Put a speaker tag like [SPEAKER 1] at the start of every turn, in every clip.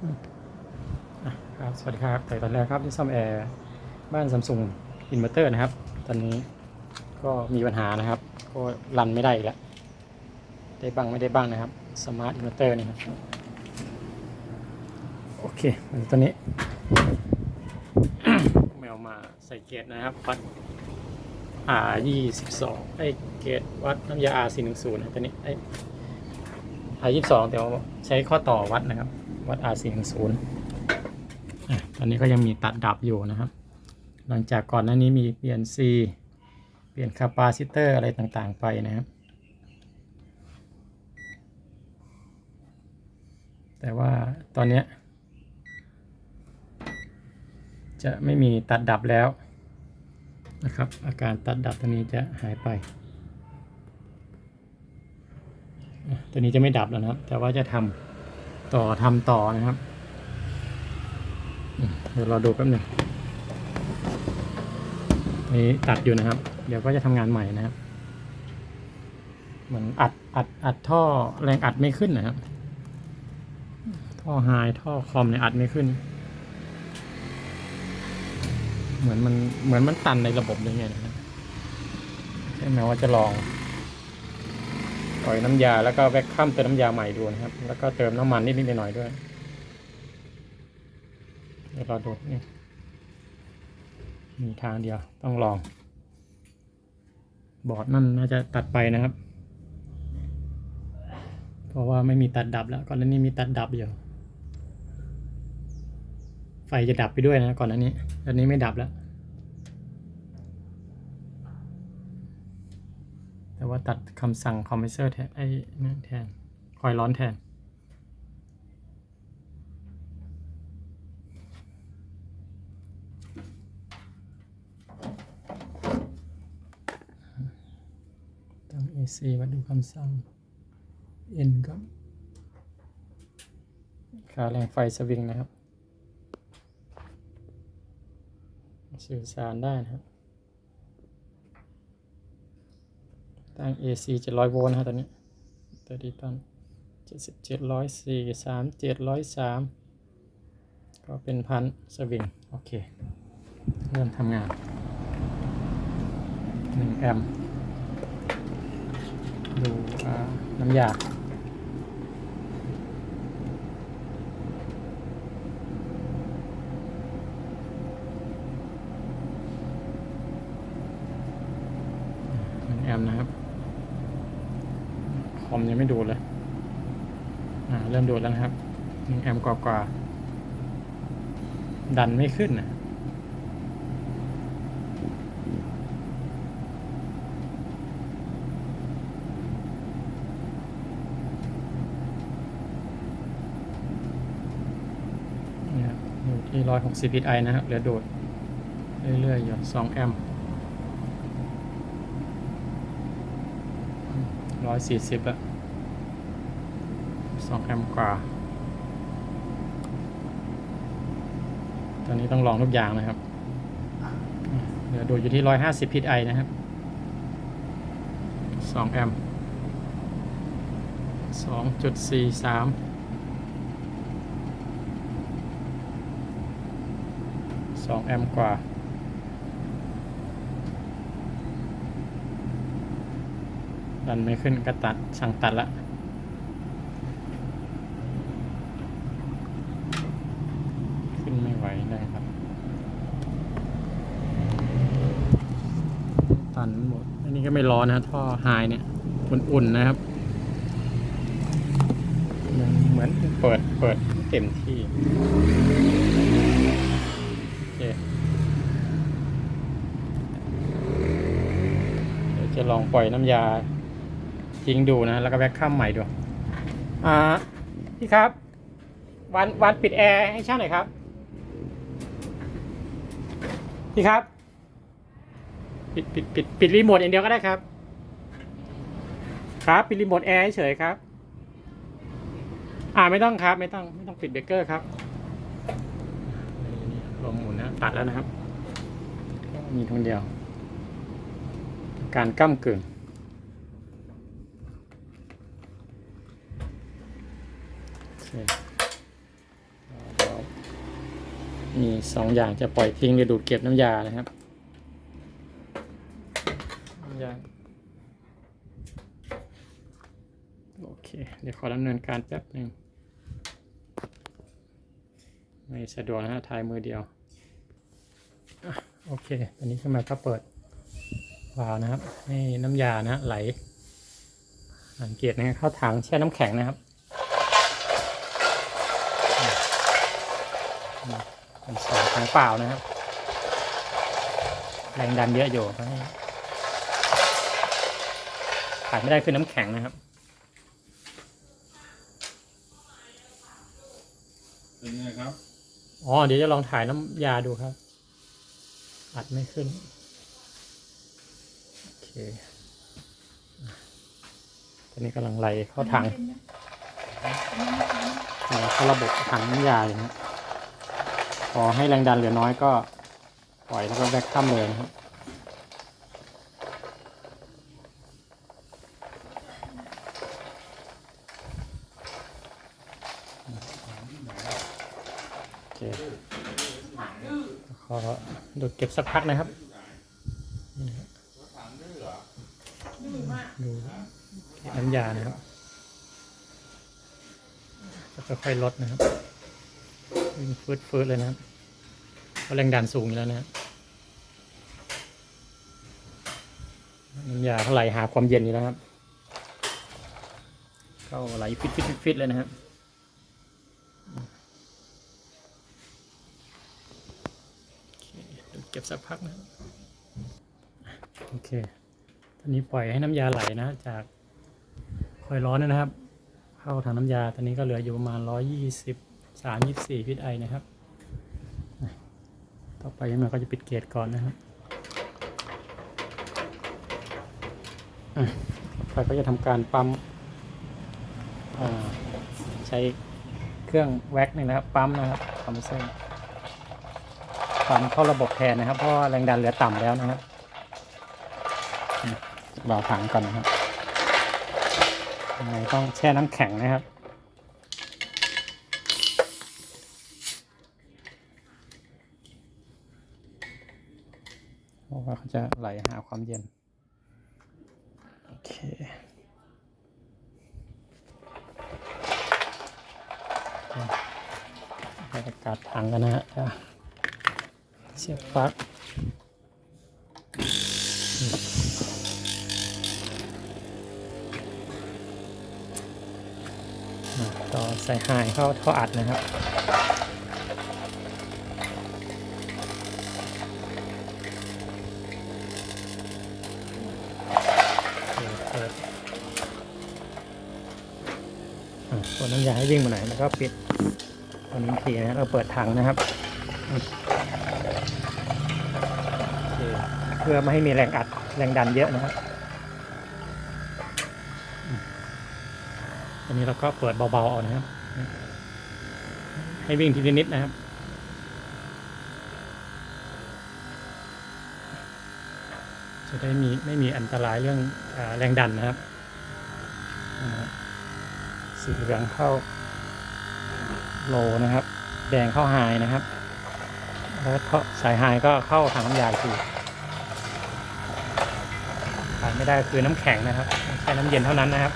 [SPEAKER 1] ครับสวัสดีครับแต่ตอนแรกครับที่ซ่อมแอร์บ้านซัมซุงอินเวอร์เตอร์นะครับ ตอนนี้ก็มีปัญหานะครับ ก็รันไม่ได้อีกแล้ว ได้บ้างไม่ได้บ้างนะครับสมาร์ทอินเวอร์เตอร์นี่ครับ โอเคตอนนี้ แมวมาใส่เกตนะครับวัด R ยี่สิบสองไอ้เกตวัดน้ำยา R สี่หนึ่งศูนย์นะตอนนี้ไอ้ R ยี่สิบสองเดี๋ยวใช้ข้อต่อวัดนะครับ วัด R สี่หนึ่งศูนย์ตอนนี้ก็ยังมีตัดดับอยู่นะครับ หลังจากก่อนหน้านี้มีเปลี่ยน C เปลี่ยนคาปาซิเตอร์อะไรต่างๆไปนะครับ แต่ว่าตอนนี้จะไม่มีตัดดับแล้วนะครับ อาการตัดดับตัวนี้จะหายไป ตัวนี้จะไม่ดับแล้วนะครับ แต่ว่าจะทำ ต่อทำต่อนะครับ เดี๋ยวเราดูแป๊บหนึ่งอันนี้ตัดอยู่นะครับ เดี๋ยวก็จะทำงานใหม่นะครับเหมือนอัดอัดอัดท่อแรงอัดไม่ขึ้นนะครับ ท่อไฮท่อคอมเนี่ยอัดไม่ขึ้น เหมือนมันเหมือนมันตันในระบบเลยไงนะครับใช่ไหมว่าจะลอง อยน้ำยา แล้วก็แวคคัมเติมน้ำยาใหม่ดูนะครับ แล้วก็เติมน้ำมันนิดๆหน่อยด้วยเดี๋ยวเราดูนี่มีทางเดียวต้องลอง บอร์ดนั่นน่าจะตัดไปนะครับ เพราะว่าไม่มีตัดดับแล้วก่อนหน้านี้มีตัดดับอยู่ไฟจะดับไปด้วยนะก่อนหน้านี้ตอนนี้ไม่ดับแล้ว แต่ ว่าตัดคำสั่งคอมเพรสเซอร์แทนไอ้นั่นแทนคอยร้อนแทน ตั้ง AC มาดูคำสั่ง N ครับค่าแรงไฟสวิงนะครับ สื่อสารได้นะครับ ตั้ง AC 700 โวลต์นะครับตอนนี้ตัวดีตอน77 104 3 703 ก็เป็นพันสวิง โอเค เริ่มทำงาน 1 แอมป์ดูอ่าน้ำยาหนึ่งแอมนะครับ อมยังไม่ดูเลย อ่า เริ่มดูแล้วนะครับหนึ่งแอมป์กว่า ดันไม่ขึ้นนะนี่ครับอยู่ที่ร้อยหกสิบพีไอนะครับเหลือดูดเรื่อยๆอยู่สองแอมป์ ร้อยสี่สิบอะสองแอมป์กว่า ตอนนี้ต้องลองทุกอย่างนะครับ เดี๋ยวดูอยู่ที่ร้อยห้าสิบพิไอนะครับสองแอมป์สองจุดสี่สามสองแอมป์กว่า ดันไม่ขึ้นก็ตัดสั่งตัดละขึ้นไม่ไหวเลยครับ ตันหมด อันนี้ก็ไม่ร้อนนะท่อไฮเนี่ยอุ่นๆนะครับยังเหมือนเปิดเปิดเต็มที่โอเคจะลองปล่อยน้ำยา ทิ้งดูนะ แล้วก็แว็กข้ามใหม่ดูอ่าพี่ครับ วันวันปิดแอร์ให้ช่างหน่อยครับ พี่ครับ ปิดปิดปิดปิดรีโมทอย่างเดียวก็ได้ครับ ครับ ปิดรีโมทแอร์เฉยๆครับ อ่าไม่ต้องครับ ไม่ต้องไม่ต้องปิดเบรกเกอร์ครับนี่ลมหมุนนะตัดแล้วนะครับ มีทางเดียว การก้ากึ่ง โอเค มีสองอย่างจะปล่อยทิ้งหรือดูดเก็บน้ำยานะครับน้ำยาโอเค เดี๋ยวขอดำเนินการแป๊บหนึ่งไม่สะดวกนะฮะถ่ายมือเดียวอะโอเคตอนนี้ขึ้นมาก็เปิดวาล์วนะครับ ให้น้ำยานะไหลสังเกตนะครับเข้าถังแช่น้ำแข็งนะครับ เป็นสองถังเปล่านะครับ แรงดันเยอะอยู่ก็ให้ขาดไม่ได้คือน้ำแข็งนะครับ
[SPEAKER 2] เป็นไงครับ
[SPEAKER 1] อ๋อ เดี๋ยวจะลองถ่ายน้ำยาดูครับ อัดไม่ขึ้น โอเคอะตอนนี้กำลังไหลเข้าถังไหลเข้าระบบถังน้ำยาอยู่นะครับ พอให้แรงดันเหลือน้อยก็ปล่อยแล้วก็แบกข้ามเลยนะครับโอเคขอดูดเก็บสักพักนะครับดูเน้ำยานะครับค่อยๆลดนะครับ วิ่งฟืดฟืดๆเลยนะครับเพราะแรงดันสูงอยู่แล้วนะครับน้ำยาเขาไหลหาความเย็นอยู่แล้วครับ เข้าไหลฟิตฟิตฟิตๆเลยนะครับเก็บสักพักนะโอเค ตอนนี้ปล่อยให้น้ำยาไหลนะ จากคอยร้อนนะครับ เข้าถังน้ำยา ตอนนี้ก็เหลืออยู่ประมาณร้อยยี่สิบ สามยี่สี่พิษไอนะครับ ต่อไปมันก็จะปิดเกตก่อนนะครับต่อไปก็จะทำการปั๊มใช้เครื่องแว็กนี่นะครับ ปั๊มนะครับปั๊มเส้นปั๊มเข้าระบบแทนนะครับ เพราะแรงดันเหลือต่ำแล้วนะครับเบาถังก่อนนะครับยังไงต้องแช่น้ำแข็งนะครับ เพราะว่าเขาจะไหลหาความเย็น โอเคบรรยากาศถังกันนะฮะเสียบปลั๊กต่อใส่หายเข้าท่ออัดนะครับ โอเคเปิด อย่าให้วิ่งมาหนแล้วก็ปิดตัวนี้ทีนะเราเปิดถังนะครับเเพื่อไม่ให้มีแรงอัดแรงดันเยอะนะครับอันนี้เราก็เปิดเบาๆเอานะครับ ให้วิ่งทีละนิดนะครับจะได้มีไม่มีอันตรายเรื่องอแรงดันนะครับ สีเหลืองเข้าโลนะครับ แดงเข้าไฮนะครับ แล้วก็สายไฮก็เข้าถังน้ำยาอีกขาดไม่ได้คือน้ำแข็งนะครับ ใช้น้ำเย็นเท่านั้นนะครับ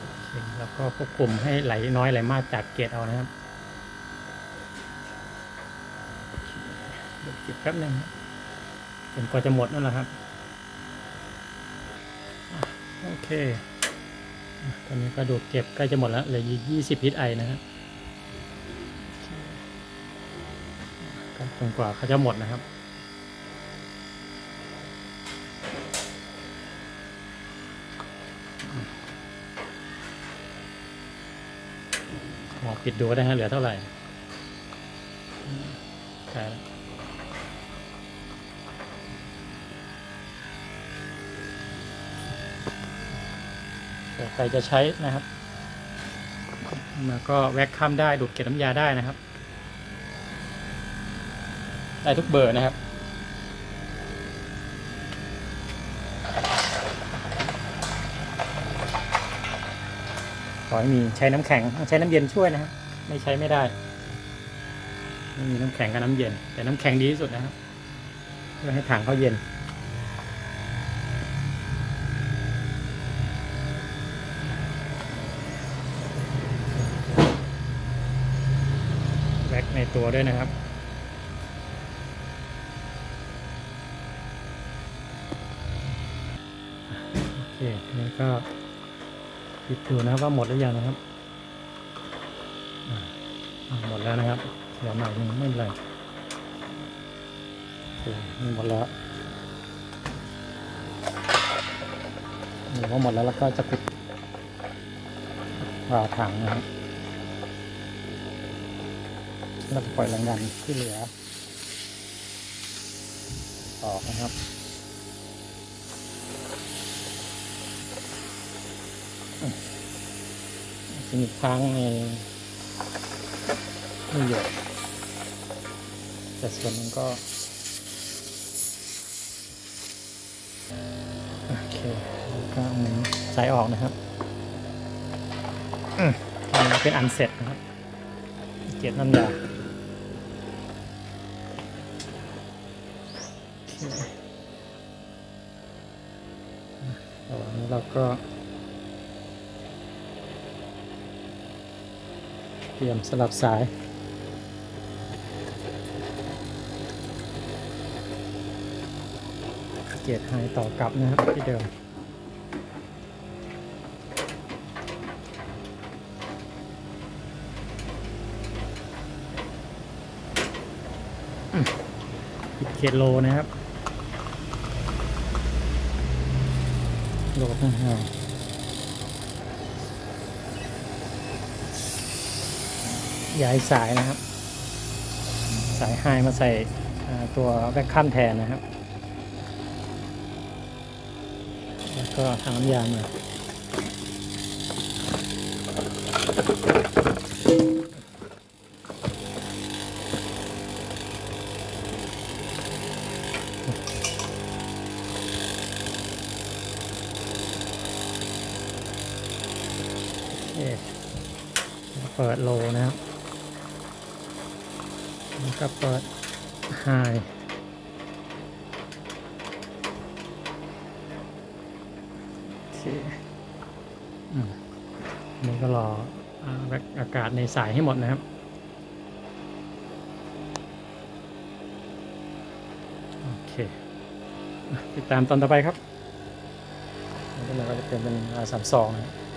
[SPEAKER 1] โอเคแล้ว ก็ควบคุมให้ไหลน้อยไหลมากจากเกจเอานะครับเดี๋ยวเก็บแป๊บหนึงครับจนกว่าจะหมดนั่นแหละครับโอเคตอนนี้ก็ดูดเก็บใกล้จะหมดแล้วเหลือยี่สิบลิตรไอนะครับโอเคก็จนกว่าเขาจะหมดนะครับ มอปิดดูก็ได้ฮะเหลือเท่าไหร่ใช่แล้วใครจะใช้นะครับแล้วก็แว็กข้ามได้ดูดเกล็ดน้ำยาได้นะครับ ได้ทุกเบอร์นะครับ ขอให้มีใช้น้ำแข็งใช้น้ำเย็นช่วยนะครับไม่ใช้ไม่ได้ไม่มีน้ำแข็งกับน้ำเย็น แต่น้ำแข็งดีที่สุดนะครับเพื่อให้ถังเขาเย็นแว็กในตัวด้วยนะครับโอเคนี้ก็ ปิดดูนะครับว่าหมดหรือยังนะครับหมดแล้วนะครับเหลือหน่อยหนึงไม่เป็นไรนี่หมดแล้วหรือว่าหมดแล้วแล้วก็จะปิดวาวถังนะครับแล้วก็ปล่อยแรงดันที่เหลือ ออกนะครับ จะมีค้างในไม่เยอะแต่ส่วนนึงก็โอเคแล้วก็หมุนสายออกนะครับอืมอันนี้เป็นอันเสร็จนะครับ เกียรน้ำยาโอเคอะระหว่างนี้เราก็ เตรียมสลับสาย เกียร์ไฮต่อกลับนะครับที่เดิมปิดเกียรโลนะครับ โลข้างห่า ย้ายสายนะครับ สายไฮมาใส่ตัวแบ็คคัมแทนนะครับ แล้วก็ทางน้ำยามาเปิดโลนะครับ ก็เปิดไฮโอเคอืมนี่ก็รออ่าแว็กอากาศในสายให้หมดนะครับ โอเคอะติดตามตอนต่อไปครับแล้วก็เราก็จะเปลี่ยนเป็น R32 นะครับ